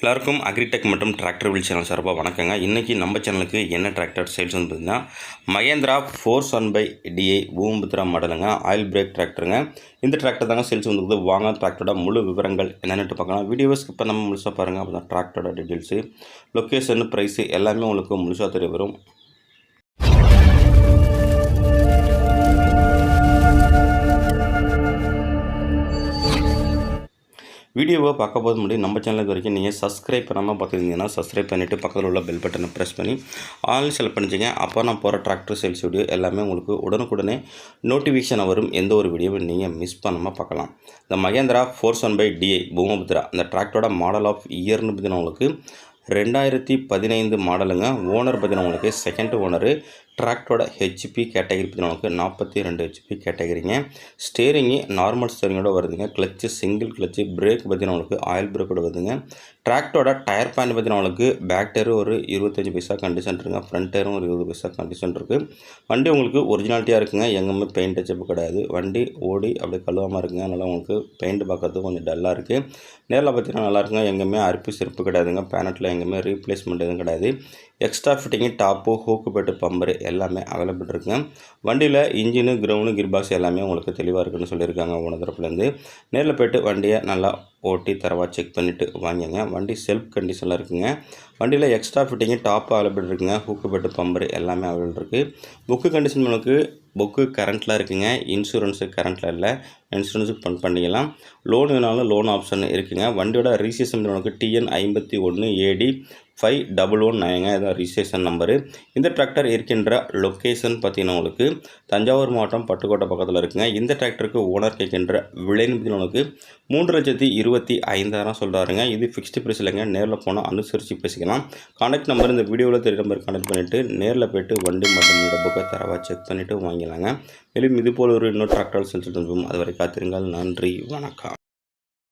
எல்லாருக்கும் அக்ரிடெக் மற்றும் tractor will channel சார்பாக வணக்கங்க. இன்றைக்கி நம்ம சேனலுக்கு என்ன டிராக்டர் சேல்ஸ் வந்து பார்த்தீங்கன்னா Mahindra four one five DI Bhoomiputra மாடலுங்க. ஆயில் பிரேக் டிராக்டருங்க இந்த டிராக்டர் தாங்க சேல்ஸ் வந்துருக்குது. வாங்க டிராக்டரோட முழு விவரங்கள் என்னென்னு பார்க்கலாம். வீடியோவை ஸ்கிப் பண்ணாமல் முழுசாக பாருங்கள் அப்போ தான் டிராக்டரோட டீட்டெயில்ஸு லொக்கேஷன் ப்ரைஸு எல்லாமே உங்களுக்கு முழுசாக தெரிய வரும். வீடியோவை பார்க்க போது முடியும் நம்ம சேனலுக்கு வரைக்கும் நீங்கள் சப்ஸ்கிரைப் பண்ணாமல் பார்த்துருந்தீங்கன்னா சப்ஸ்கிரைப் பண்ணிவிட்டு பக்கத்தில் உள்ள பெல் பட்டனை ப்ரெஸ் பண்ணி ஆல் செலக்ட் பண்ணிச்சிங்க அப்போ நான் போகிற டிராக்டர் சேல்ஸ் வீடியோ எல்லாமே உங்களுக்கு உடனுக்குடனே நோட்டிஃபிகேஷன் வரும். எந்த ஒரு வீடியோவும் நீங்கள் மிஸ் பண்ணாமல் பார்க்கலாம். இந்த Mahindra four one five DI Bhoomiputra இந்த டிராக்டரோட மாடல் ஆஃப் இயர்னு பார்த்தீங்கன்னா உங்களுக்கு ரெண்டாயிரத்தி பதினைந்து மாடலுங்க. ஓனர் பார்த்தீங்கன்னா உங்களுக்கு செகண்ட் ஓனரு டிராக்டரோட ஹெச்பி கேட்டகரி பார்த்தீங்கன்னா உங்களுக்கு நாற்பத்தி ரெண்டு ஹெச்பி கேட்டகரிங்க ஸ்டேரிங்கு நார்மல் ஸ்டேரிங்கோட வருதுங்க. கிளச்சு சிங்கிள் கிளச்சு பிரேக் பார்த்தீங்கன்னா உங்களுக்கு ஆயில் பிரேக்கோட வருதுங்க. டிராக்டோட டயர் பேன் பார்த்தீங்கன்னா உங்களுக்கு பேக் டயர் ஒரு இருபத்தஞ்சி பைசா கண்டிஷன் இருக்குங்க. ஃப்ரண்ட் டயரும் ஒரு இருபது பைசா கண்டிஷன் இருக்குது வண்டி உங்களுக்கு ஒரிஜினாலிட்டியாக இருக்குங்க. எங்கேயுமே பெயிண்ட் டச்சப்பு கிடையாது. வண்டி ஓடி அப்படியே கழுவாமல் இருக்குங்க. அதனால் உங்களுக்கு பெயிண்ட் பார்க்கறதுக்கு கொஞ்சம் டல்லாக இருக்குது நேரில் பார்த்தீங்கன்னா நல்லா இருக்குங்க. எங்கேயுமே அரிப்பு செருப்பு கிடையாதுங்க. பேனட்டில் எங்கேயுமே ரீப்ளேஸ்மெண்ட் எதுவும் கிடையாது. Extra fitting top hook bed bumper எல்லாமே அவைலபிள் இருக்குங்க வண்டியில் இன்ஜினு கிரவுண்டு கிர்பாக்ஸ் எல்லாமே உங்களுக்கு தெளிவாக இருக்குன்னு சொல்லியிருக்காங்க ஓன தரப்புலேருந்து. நேரில் போய்ட்டு வண்டியை நல்லா ஓட்டி தரவாக செக் பண்ணிவிட்டு வாங்கிங்க வண்டி செல்ஃப் கண்டிஷனில் இருக்குங்க. வண்டியில் எக்ஸ்ட்ரா ஃபிட்டிங்கு டாப்பு அவைலபிள் இருக்குங்க. ஹூக்கு பெட்டு பம்பரு எல்லாமே அவைலபிள் இருக்குது புக்கு கண்டிஷன் உங்களுக்கு புக்கு கரண்ட்டில் இருக்குங்க இன்சூரன்ஸு கரண்ட்டில் இல்லை இன்சூரன்ஸுக்கு பண் பண்ணிக்கலாம். லோன் வேணாலும் லோன் ஆப்ஷன் இருக்குங்க. வண்டியோட ரிஜிஸ்ட்ரேஷன் உனக்கு டிஎன் ஐம்பத்தி ஒன்று ஏடி ஃபைவ் டபுள் ஒன் நைங்க இதான் ரிஜிஸ்ட்ரேஷன் நம்பரு இந்த டிராக்டர் இருக்கின்ற லொக்கேஷன் பார்த்தீங்கன்னா உங்களுக்கு தஞ்சாவூர் மாவட்டம் பட்டுக்கோட்டை பக்கத்தில் இருக்குங்க. இந்த டிராக்டருக்கு ஓனர் கேட்கின்ற விலைன்னு உனக்கு உங்களுக்கு மூன்று லட்சத்தி இருபத்தி ஐந்தாயிரம் சொல்கிறாருங்க இது ஃபிக்ஸ்டு ப்ரைஸ் இல்லைங்க. நேரில் போனால் அனுசரித்து பேசிக்கலாம். கான்டாக்ட் நம்பர் இந்த வீடியோவில் தெரிய நம்பர் கனெக்ட் பண்ணிவிட்டு நேரில் போய்ட்டு வண்டி மட்டும் இந்த புக்கை தரவாக செக் பண்ணிவிட்டு பண்ணிக்கலாங்க. மேலும் இதுபோல் ஒரு இன்னொரு டிராக்டர் செலுத்திட்டு அது வரை காத்திருங்கள். நன்றி. வணக்கம்.